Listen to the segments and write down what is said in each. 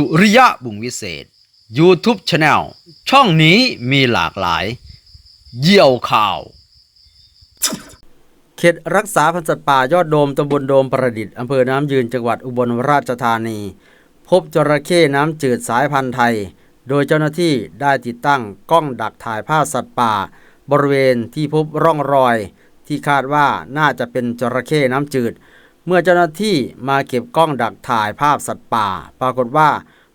สุริยะบุงวิเศษ YouTube Channel ช่องนี้มีหลากหลาย เยี่ยวข่าว เขตรักษาพันธุ์สัตว์ป่ายอดโดมตำบลโดมประดิษฐ์อำเภอน้ำยืนจังหวัดอุบลราชธานี พบจระเข้น้ำจืดสายพันธุ์ไทย โดยเจ้าหน้าที่ได้ติดตั้งกล้องดักถ่ายภาพสัตว์ป่า บริเวณที่พบร่องรอย ที่คาดว่าน่าจะเป็นจระเข้น้ำจืด เมื่อเจ้าหน้าที่มาเก็บกล้องดักถ่ายภาพสัตว์ป่า ปรากฏว่า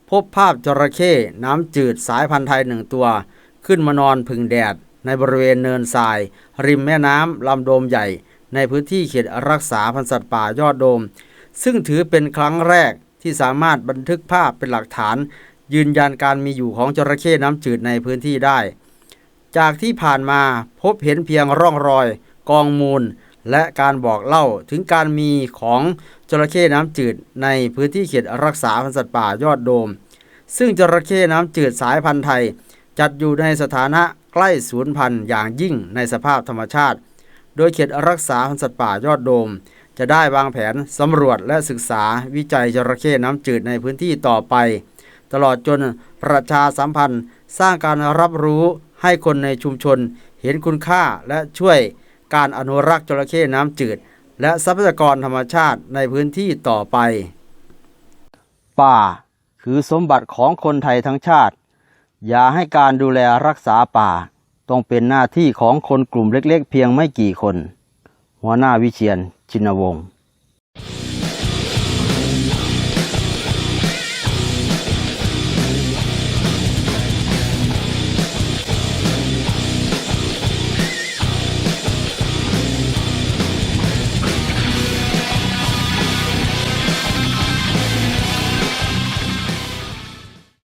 พบภาพจระเข้น้ำจืดสายพันธุ์ไทยหนึ่งตัว ขึ้นมานอนพึ่งแดด ในบริเวณเนินทราย ริมแม่น้ำลำโดมใหญ่ ในพื้นที่เขตรักษาพันธุ์สัตว์ป่ายอดโดม ซึ่งถือเป็นครั้งแรกที่สามารถบันทึกภาพเป็นหลักฐาน ยืนยันการมีอยู่ของจระเข้น้ำจืดในพื้นที่ได้ จากที่ผ่านมาพบเห็นเพียงร่องรอย กองมูล และการบอกเล่าถึงการมีของจระเข้น้ำจืดในพื้นที่เขตรักษาพันธุ์สัตว์ป่ายอดโดม ซึ่งจระเข้น้ำจืดสายพันธุ์ไทย จัดอยู่ในสถานะใกล้สูญพันธุ์อย่างยิ่งในสภาพธรรมชาติ โดยเขตรักษาพันธุ์สัตว์ป่ายอดโดม จะได้วางแผนสำรวจและศึกษาวิจัยจระเข้น้ำจืดในพื้นที่ต่อไป ตลอดจนประชาสัมพันธ์ สร้างการรับรู้ให้คนในชุมชนเห็นคุณค่าและช่วย การอนุรักษ์จระเข้น้ำจืด และทรัพยากรธรรมชาติในพื้นที่ต่อไป ป่า คือสมบัติของคนไทยทั้งชาติ อย่าให้การดูแลรักษาป่า ต้องเป็นหน้าที่ของคนกลุ่มเล็กๆ เพียงไม่กี่คน หัวหน้าวิเชียนชินวงศ์